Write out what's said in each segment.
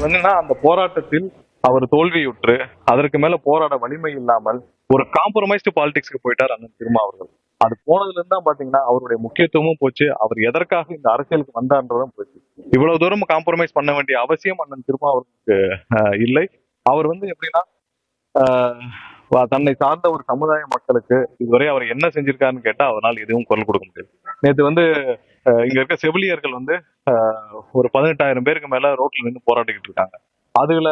என்னன்னா அந்த போராட்டத்தில் அவர் தோல்வியுற்று அதற்கு மேல போராட வலிமை இல்லாமல் ஒரு காம்ப்ரமைஸ்டு பாலிடிக்ஸ்க்கு போயிட்டார் அண்ணன் திருமா அவர்கள். அது போனதுல இருந்து தான் பாத்தீங்கன்னா அவருடைய முக்கியத்துவமும் போச்சு. அவர் எதற்காக இந்த அரசியலுக்கு வந்தான்றதும் போச்சு. இவ்வளவு தூரம் காம்ப்ரமைஸ் பண்ண வேண்டிய அவசியம் அண்ணன் திருமா அவருக்கு இல்லை. அவர் வந்து எப்படின்னா ஆஹ், தன்னை சார்ந்த ஒரு சமுதாய மக்களுக்கு இதுவரை அவர் என்ன செஞ்சிருக்காருன்னு கேட்டா அவரால் எதுவும் குரல் கொடுக்க முடியாது. நேத்து வந்து இங்க இருக்க செவிலியர்கள் வந்து ஒரு பதினெட்டாயிரம் பேருக்கு மேல ரோட்ல நின்று போராடிக்கிட்டு இருக்காங்க. அதுல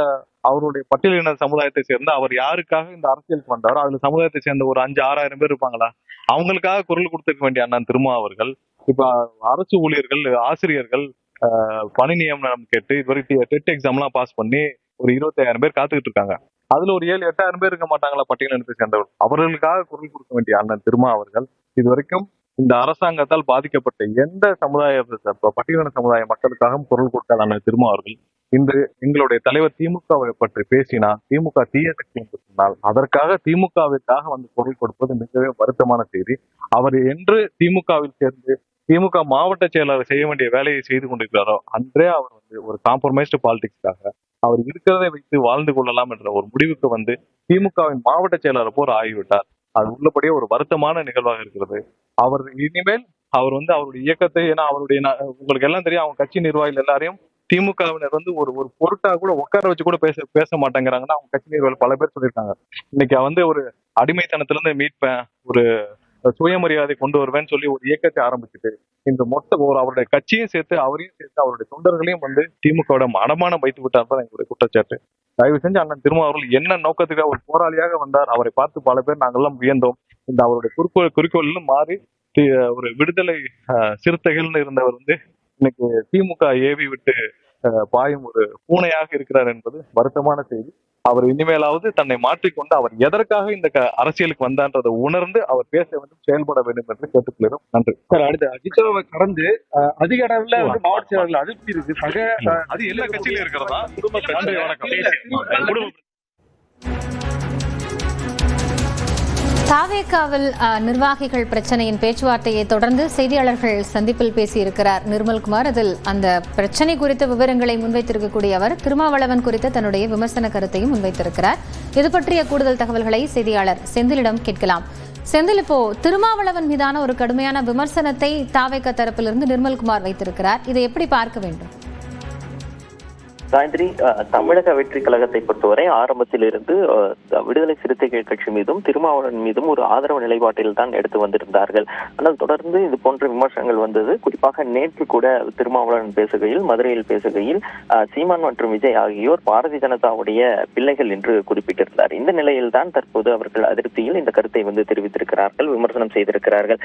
அவருடைய பட்டியலின சமுதாயத்தை சேர்ந்த அவர் யாருக்காக இந்த அரசியலுக்கு வந்தாரோ அதுல சமுதாயத்தை சேர்ந்த ஒரு அஞ்சு ஆறாயிரம் பேர் இருப்பாங்களா? அவங்களுக்காக குரல் கொடுத்திருக்க வேண்டிய அண்ணன் திருமா அவர்கள் இப்ப அரசு ஊழியர்கள் ஆசிரியர்கள் பணி நியமனம் கேட்டு இதுவரை டெட் எக்ஸாம்லாம் பாஸ் பண்ணி ஒரு இருபத்தாயிரம் பேர் காத்துக்கிட்டு இருக்காங்க. அதுல ஒரு ஏழு எட்டாயிரம் பேர் இருக்க மாட்டாங்களா பட்டியலினத்தை சேர்ந்தவர்கள்? அவர்களுக்காக குரல் கொடுக்க வேண்டிய அண்ணன் திருமா அவர்கள் இது வரைக்கும் இந்த அரசாங்கத்தால் பாதிக்கப்பட்ட எந்த சமுதாயத்தை சேர்ந்த பட்டியலின சமுதாய மக்களுக்காகவும் குரல் கொடுக்காத அண்ணன் திருமா அவர்கள். இன்று எங்களுடைய தலைவர் திமுகவை பற்றி பேசினால் திமுக தீய சக்தி என்று சொன்னால் அதற்காக திமுகவிற்காக வந்து குரல் கொடுப்பது மிகவே வருத்தமான செய்தி. அவர் என்று திமுகவில் சேர்ந்து திமுக மாவட்ட செயலாளர் செய்ய வேண்டிய வேலையை செய்து கொண்டிருக்கிறாரோ அன்றே அவர் வந்து ஒரு காம்ப்ரமைஸ்டு பாலிடிக்ஸ்க்காக அவர் இருக்கிறதை வைத்து வாழ்ந்து கொள்ளலாம் என்ற ஒரு முடிவுக்கு வந்து திமுகவின் மாவட்ட செயலாளர் போர் ஆகிவிட்டார். அது உள்ளபடியே ஒரு வருத்தமான நிகழ்வாக இருக்கிறது. அவர் இனிமேல் அவர் வந்து அவருடைய இயக்கத்தை ஏன்னா அவருடைய உங்களுக்கு எல்லாம் தெரியும் அவங்க கட்சி நிர்வாகிகள் எல்லாரையும் திமுகவினர் வந்து ஒரு ஒரு பொருட்டா கூட உட்கார வச்சு கூட பேச பேச மாட்டேங்கிறாங்கன்னா அவங்க கட்சி நிர்வாகிகள் பல பேர் சொல்லியிருக்காங்க. இன்னைக்கு வந்து ஒரு அடிமைத்தனத்துல இருந்து மீட்பேன் ஒரு சுயமரியாதை கொண்டு வருவேன்னு சொல்லி ஒரு இயக்கத்தை ஆரம்பிச்சுட்டு இந்த மொத்த ஒரு அவருடைய கட்சியும் சேர்த்து அவரையும் சேர்த்து அவருடைய தொண்டர்களையும் வந்து திமுகவோட அடமானம் வைத்து விட்டார் தான் எங்களுடைய குற்றச்சாட்டு. தயவு செஞ்சு அண்ணன் திருமா அவர்கள் என்ன நோக்கத்துக்காக ஒரு போராளியாக வந்தார் அவரை பார்த்து பல பேர் நாங்கெல்லாம் வியந்தோம். இந்த அவருடைய குறிக்கோள் குறிக்கோளிலும் மாறி ஒரு விடுதலை சிறுத்தைகள்னு இருந்தவர் வந்து இன்னைக்கு திமுக ஏவி விட்டு பாயும் ஒரு பூனையாக இருக்கிறார் என்பது வருத்தமான செய்தி. அவர் இனிமேலாவது தன்னை மாற்றிக்கொண்டு அவர் எதற்காக இந்த அரசியலுக்கு வந்தான்றதை உணர்ந்து அவர் பேச வேண்டும் செயல்பட வேண்டும் என்று கேட்டுக்கொள்கிறோம். நன்றி. சார் அடுத்து அஜிதாவை கடந்து அதிக அளவுல வந்து மாவட்ட செயலாளர்கள் அதிருப்தி இருக்கு. சக அது எல்லா கட்சியிலும் இருக்கிறதா? நன்றி வணக்கம். தாவேக்காவில் நிர்வாகிகள் பிரச்சனையின் பேச்சுவார்த்தையை தொடர்ந்து செய்தியாளர்கள் சந்திப்பில் பேசியிருக்கிறார். நிர்மல்குமார் அதில் அந்த பிரச்சனை குறித்த விவரங்களை முன்வைத்திருக்கக்கூடிய அவர் திருமாவளவன் குறித்த தன்னுடைய விமர்சன கருத்தையும் முன்வைத்திருக்கிறார். இது பற்றிய கூடுதல் தகவல்களை செய்தியாளர் செந்திலிடம் கேட்கலாம். செந்தில் இப்போ திருமாவளவன் மீதான ஒரு கடுமையான விமர்சனத்தை தாவேக்கா தரப்பிலிருந்து நிர்மல்குமார் வைத்திருக்கிறார். இதை எப்படி பார்க்க வேண்டும்? காயத்ரி தமிழக வெற்றி கழகத்தை பொறுத்தவரை ஆரம்பத்தில் இருந்து விடுதலை சிறுத்தைகள் கட்சி மீதும் திருமாவளவன் மீதும் ஒரு ஆதரவு நிலைப்பாட்டில் தான் எடுத்து வந்திருந்தார்கள். ஆனால் தொடர்ந்து இது போன்ற விமர்சனங்கள் வந்தது. குறிப்பாக நேற்று கூட திருமாவளவன் பேசுகையில் மதுரையில் பேசுகையில் சீமான் மற்றும் விஜய் ஆகியோர் பாரதிய ஜனதாவுடைய பிள்ளைகள் என்று குறிப்பிட்டிருந்தார். இந்த நிலையில் தான் தற்போது அவர்கள் அதிருப்தியில் இந்த கருத்தை வந்து தெரிவித்திருக்கிறார்கள் விமர்சனம் செய்திருக்கிறார்கள்.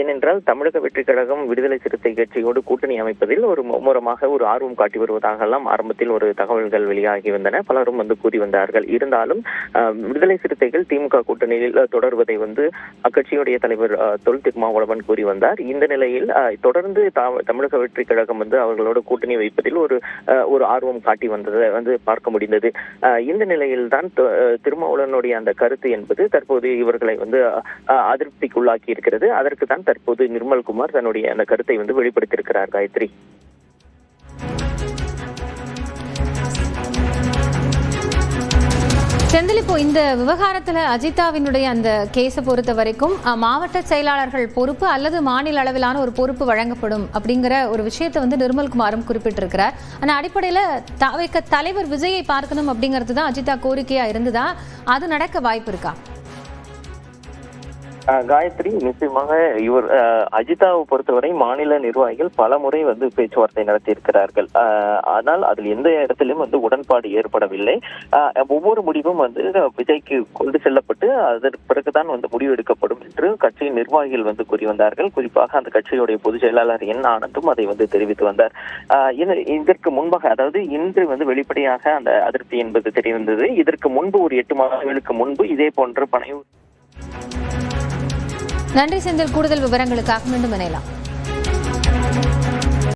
ஏனென்றால் தமிழக வெற்றி கழகம் விடுதலை சிறுத்தை கட்சியோடு கூட்டணி அமைப்பதில் ஒரு மும்முரமாக ஒரு ஆர்வம் காட்டி வருவதாகலாம் ஆரம்பத்தில் ஒரு தகவல்கள் வெளியாகி வந்தன. பலரும் வந்து கூறி வந்தார்கள். இருந்தாலும் விடுதலை சிறுத்தைகள் திமுக கூட்டணியில் தொடர்வதை வந்து அக்கட்சியுடைய தலைவர் அஹ், தொல் திருமாவளவன் கூறி வந்தார். இந்த நிலையில் தொடர்ந்து தமிழக வெற்றி கழகம் வந்து அவர்களோட கூட்டணி வைப்பதில் ஒரு ஒரு ஆர்வம் காட்டி வந்ததை வந்து பார்க்க முடிந்தது. இந்த நிலையில் தான் திருமாவளவனுடைய அந்த கருத்து என்பது தற்போது இவர்களை வந்து அதிருப்திக்குள்ளாக்கி இருக்கிறது. அதற்கு தான் தற்போது நிர்மல்குமார் தன்னுடைய அந்த கருத்தை வந்து வெளிப்படுத்தியிருக்கிறார் காயத்ரி. செந்தில் இப்போ இந்த விவகாரத்துல அஜிதாவினுடைய அந்த கேஸை பொறுத்த வரைக்கும் மாவட்ட செயலாளர்கள் பொறுப்பு அல்லது மாநில அளவிலான ஒரு பொறுப்பு வழங்கப்படும் அப்படிங்கிற ஒரு விஷயத்தை வந்து நிர்மல்குமாரும் குறிப்பிட்டிருக்கிறார். ஆனா அடிப்படையில தவைக்க தலைவர் விஜயை பார்க்கணும் அப்படிங்கிறது தான் அஜிதா கோரிக்கையா இருந்ததா? அது நடக்க வாய்ப்பு இருக்கா? காயத்ரி நிச்சயமாக இவர் அஜிதாவை பொறுத்தவரை மாநில நிர்வாகிகள் பல முறை வந்து பேச்சுவார்த்தை நடத்தியிருக்கிறார்கள். ஆனால் அதில் எந்த இடத்திலும் வந்து உடன்பாடு ஏற்படவில்லை. ஒவ்வொரு முடிவும் வந்து விஜய்க்கு கொண்டு செல்லப்பட்டு அதற்கு பிறகுதான் வந்து முடிவு எடுக்கப்படும் என்று கட்சியின் நிர்வாகிகள் வந்து கூறி வந்தார்கள். குறிப்பாக அந்த கட்சியுடைய பொதுச் செயலாளர் என் ஆனந்தும் அதை வந்து தெரிவித்து வந்தார். இதற்கு முன்பாக அதாவது இன்று வந்து வெளிப்படையாக அந்த அதிருப்தி என்பது தெரிந்தது. இதற்கு முன்பு ஒரு எட்டு மாதங்களுக்கு முன்பு இதே போன்ற பனை நன்றி செந்தில் கூடுதல் விவரங்களுக்காக மீண்டும் இணையலாம்.